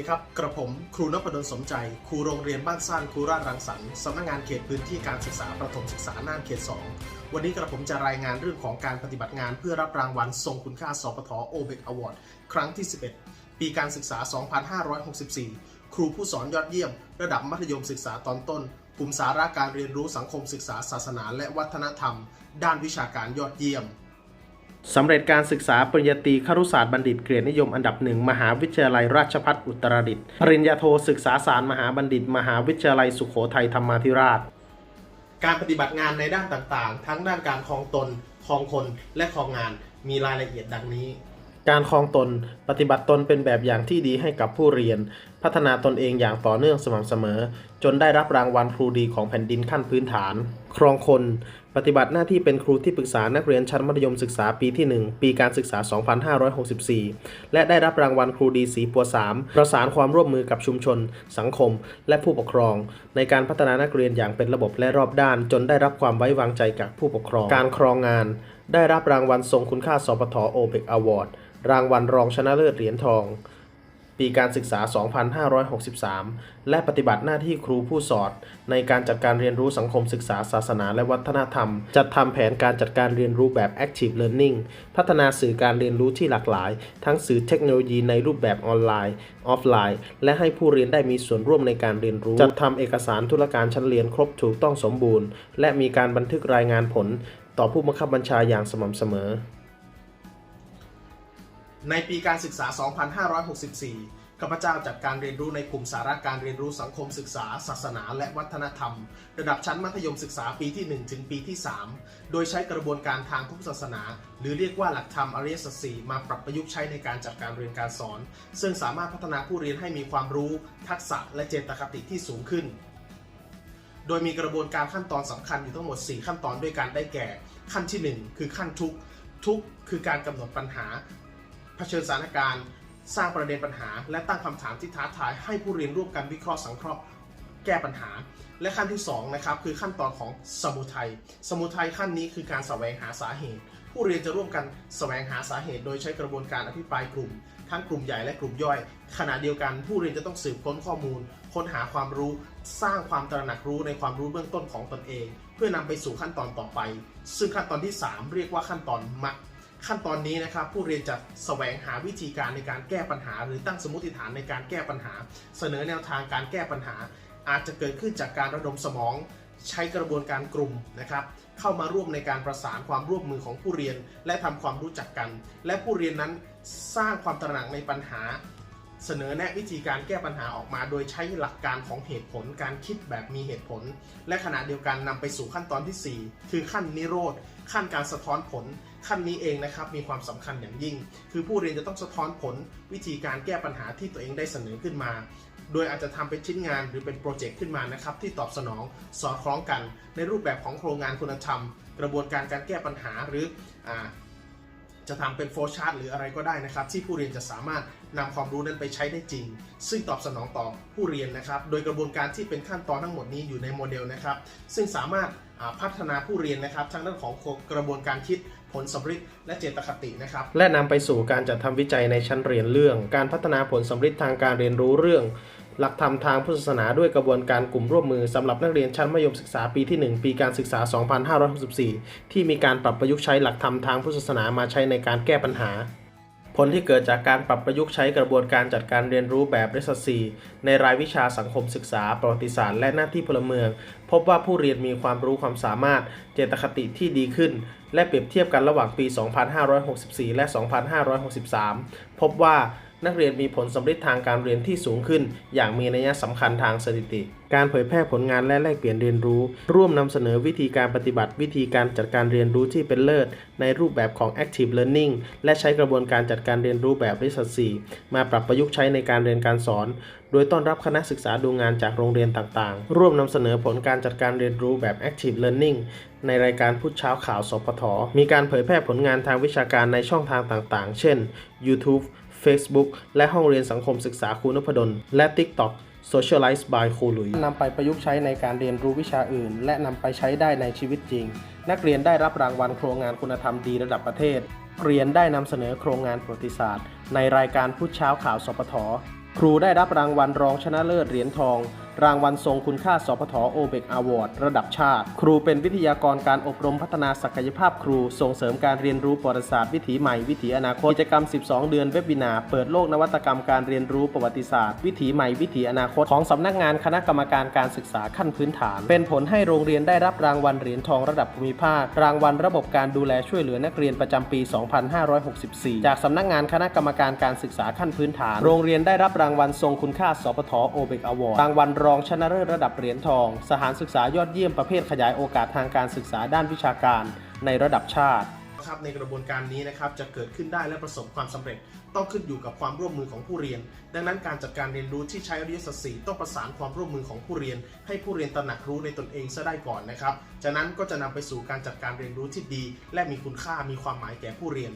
ดีครับ กระผมครูนพดลสมใจ ครูโรงเรียนบ้านซ่านครูราชรังสรรค์สำนักงานเขตพื้นที่การศึกษาประถมศึกษาน่านเขต 2 วันนี้กระผมจะรายงานเรื่องของการปฏิบัติงานเพื่อรับรางวัลทรงคุณค่าสปทโอเบกอวอร์ดครั้งที่ 11 ปีการศึกษา 2564 ครูผู้สอนยอดเยี่ยม ระดับมัธยมศึกษาตอนต้นกลุ่มสาระการเรียนรู้สังคมศึกษาศาสนาและวัฒนธรรม ด้านวิชาการยอดเยี่ยม สำเร็จการศึกษาปริญญาตรีครุศาสตร์บัณฑิตเกรดนิยมอันดับหนึ่งมหาวิทยาลัยราชภัฏอุตรดิตถ์ปริญญาโทศึกษาศาสตร์มหาบัณฑิต มหาวิทยาลัยสุโขทัยธรรมาธิราช การปฏิบัติงานในด้านต่างๆ ทั้งด้านการครองตนครองคนและครองงานมีรายละเอียดดังนี้ การครองตน ปฏิบัติตนเป็นแบบอย่างที่ดีให้กับผู้เรียน พัฒนาตนเองอย่างต่อเนื่องสม่ำเสมอ จนได้รับรางวัลครูดีของแผ่นดินขั้นพื้นฐาน ครองคน ปฏิบัติหน้าที่เป็นครูที่ปรึกษานักเรียนชั้นมัธยมศึกษาปีที่ 1 ปีการศึกษา 2564 และได้รับรางวัลครูดีสีปัว 3 ประสานความร่วมมือกับชุมชน สังคม และผู้ปกครอง ในการพัฒนานักเรียนอย่างเป็นระบบและรอบด้าน จนได้รับความไว้วางใจจากผู้ปกครอง การครองงาน ได้รับรางวัลทรงคุณค่าสปทโอเบกอวอร์ดรางวัลรองชนะเลิศเหรียญทอง ปีการศึกษา 2563 และปฏิบัติหน้าที่ครูผู้สอน ในการจัดการเรียนรู้สังคมศึกษาศาสนาและวัฒนธรรม จัดทำแผนการจัดการเรียนรู้แบบ Active Learning พัฒนาสื่อการเรียนรู้ที่หลากหลาย ทั้งสื่อเทคโนโลยีในรูปแบบออนไลน์ ออฟไลน์ และให้ผู้เรียนได้มีส่วนร่วมในการเรียนรู้ จัดทำเอกสารธุรการชั้นเรียนครบถูกต้องสมบูรณ์ และมีการบันทึกรายงานผล ต่อผู้บังคับบัญชาอย่างสม่ำเสมอในปีการศึกษา 2564 ข้าพเจ้าจัดการเรียนรู้ในกลุ่มสาระการเรียนรู้สังคมศึกษา ศาสนาและวัฒนธรรม ระดับชั้นมัธยมศึกษาปีที่ 1 ถึงปีที่ 3 โดยใช้กระบวนการทางพุทธศาสนา หรือเรียกว่าหลักธรรมอริยสัจสี่มาปรับประยุกต์ใช้ในการจัดการเรียนการสอน ซึ่งสามารถพัฒนาผู้เรียนให้มีความรู้ ทักษะและเจตคติที่สูงขึ้น โดยมีกระบวนการขั้นตอนสำคัญอยู่ทั้งหมด 4 ขั้นตอนด้วยกันได้แก่ ขั้นที่ 1 คือขั้นทุกทุกคือการกำหนดปัญหาเผชิญสถานการณ์ สร้างประเด็นปัญหา และตั้งคำถามที่ท้าทายให้ผู้เรียนร่วมกันวิเคราะห์สังเคราะห์แก้ปัญหา และขั้นที่2นะครับคือขั้นตอนของสมุทัยสมุทัยขั้นนี้คือการแสวงหาสาเหตุ ผู้เรียนจะร่วมกันแสวงหาสาเหตุ โดยใช้กระบวนการอภิปรายกลุ่ม ทั้งกลุ่มใหญ่และกลุ่มย่อย ขณะเดียวกันผู้เรียนจะต้องสืบค้นข้อมูล ค้นหาความรู้ สร้างความตระหนักรู้ในความรู้เบื้องต้นของตนเอง เพื่อนำไปสู่ขั้นตอนต่อไป ซึ่งขั้นตอนที่ 3 เรียกว่าขั้นตอนมัก ขั้นตอนนี้นะครับผู้เรียนจะแสวงหาวิธีการในการแก้ปัญหา หรือตั้งสมมติฐานในการแก้ปัญหา เสนอแนวทางการแก้ปัญหา อาจจะเกิดขึ้นจากการระดมสมอง ใช้กระบวนการกลุ่มนะครับ เข้ามาร่วมในการประสานความร่วมมือของผู้เรียน และทำความรู้จักกัน และผู้เรียนนั้นสร้างความตระหนักในปัญหา เสนอแนะวิธีการแก้ปัญหาออกมา โดยใช้หลักการของเหตุผลการคิดแบบมีเหตุผล และขณะเดียวกันนำไปสู่ขั้นตอนทีสี่ 4 คือขั้นนิโรธ ขั้นการสะท้อนผล ขั้นนี้เองนะครับมีความสำคัญอย่างยิ่ง คือผู้เรียนจะต้องสะท้อนผล วิธีการแก้ปัญหาที่ตัวเองได้เสนอขึ้นมา โดยอาจจะทำเป็นชิ้นงานหรือเป็นโปรเจกต์ขึ้นมานะครับที่ตอบสนองสอดคล้องกัน ในรูปแบบของโครงงานคุณธรรม กระบวนการการแก้ปัญหาหรืออจะทำเป็นโฟลชาร์ตหรืออะไรก็ได้นะครับ ที่ผู้เรียนจะสามารถ นำความรู้นั้นไปใช้ได้จริง ซึ่งตอบสนองต่อผู้เรียนนะครับ โดยกระบวนการที่เป็นขั้นตอนทั้งหมดนี้อยู่ในโมเดลนะครับ ซึ่งสามารถพัฒนาผู้เรียนนะครับทั้งเรื่องของกระบวนการคิดผลสำฤทธิ์และเจตคตินะครับ และนำไปสู่การจัดทำวิจัยในชั้นเรียนเรื่อง การพัฒนาผลสำฤทธิ์ทางการเรียนรู้เรื่อง หลักธรรมทางพุทธศาสนาด้วยกระบวนการกลุ่มร่วมมือสำหรับนักเรียนชั้นมัธยมศึกษาปีที่ 1 ปีการศึกษา 2564 ที่มีการปรับประยุกต์ใช้หลักธรรมทางพุทธศาสนามาใช้ในการแก้ปัญหา ลที่เกิดจากการปรับประยุกต์ใช้กระบวนการจัดการเรียนรู้แบบเรสซีในรายวิชาสังคมศึกษา ประวัติศาสตร์และหน้าที่พลเมือง พบว่าผู้เรียนมีความรู้ความสามารถเจตคติที่ดีขึ้น และเปรียบเทียบกันระหว่างปี 2564 และ 2563 พบว่า นักเรียนมีผลสำเร็จทางการเรียนที่สูงขึ้น อย่างมีนัยสำคัญทางสถิติ การเผยแพร่ผลงานและแลกเปลี่ยนเรียนรู้ ร่วมนำเสนอวิธีการปฏิบัติวิธีการจัดการเรียนรู้ที่เป็นเลิศ ในรูปแบบของ active learning และใช้กระบวนการจัดการเรียนรู้แบบวิสัสีมาปรับประยุกต์ใช้ในการเรียนการสอน โดยต้อนรับคณะศึกษาดูงานจากโรงเรียนต่างๆ ร่วมนำเสนอผลการจัดการเรียนรู้แบบ active learning ในรายการพุทธเช้าข่าวสพทมีการเผยแพร่ผลงานทางวิชาการในช่องทางต่างๆ เช่น YouTube Facebook และห้องเรียนสังคมศึกษาครูนพดล และ TikTok Socialize by ครูหลุยนำไปประยุกต์ใช้ในการเรียนรู้วิชาอื่น และนำไปใช้ได้ในชีวิตจริง นักเรียนได้รับรางวัลโครงงานคุณธรรมดีระดับประเทศ เรียนได้นำเสนอโครงงานประวัติศาสตร์ ในรายการพูดเช้าข่าวสปทครูได้รับรางวัลรองชนะเลิศเหรียญทอง รางวัลทรงคุณค่าสพทโอเบกอวอร์ดระดับชาติ ครูเป็นวิทยากรการอบรมพัฒนาศักยภาพครู ส่งเสริมการเรียนรู้ประวัติศาสตร์วิถีใหม่วิถีอนาคต กิจกรรม 12 เดือนเว็บวินาเปิดโลกนวัตกรรมการเรียนรู้ประวัติศาสตร์ วิถีใหม่วิถีอนาคตของสำนักงานคณะกรรมการการศึกษาขั้นพื้นฐาน เป็นผลให้โรงเรียนได้รับรางวัลเหรียญทองระดับภูมิภาค รางวัลระบบการดูแลช่วยเหลือนักเรียนประจำปี 2564 จากสำนักงานคณะกรรมการการศึกษาขั้นพื้นฐาน โรงเรียนได้รับรางวัลทรงคุณค่าสพทโอเบกอวอร์ดรางวัลรองชนะเลิศระดับเหรียญทอง สถานศึกษายอดเยี่ยมประเภทขยายโอกาสทางการศึกษาด้านวิชาการในระดับชาติครับในกระบวนการนี้นะครับจะเกิดขึ้นได้และประสบความสำเร็จ ต้องขึ้นอยู่กับความร่วมมือของผู้เรียน ดังนั้นการจัดการเรียนรู้ที่ใช้อริยสัจสี่ต้องประสานความร่วมมือของผู้เรียน ให้ผู้เรียนตระหนักรู้ในตนเองซะได้ก่อนนะครับจากนั้นก็จะนำไปสู่การจัดการเรียนรู้ที่ดี และมีคุณค่ามีความหมายแก่ผู้เรียน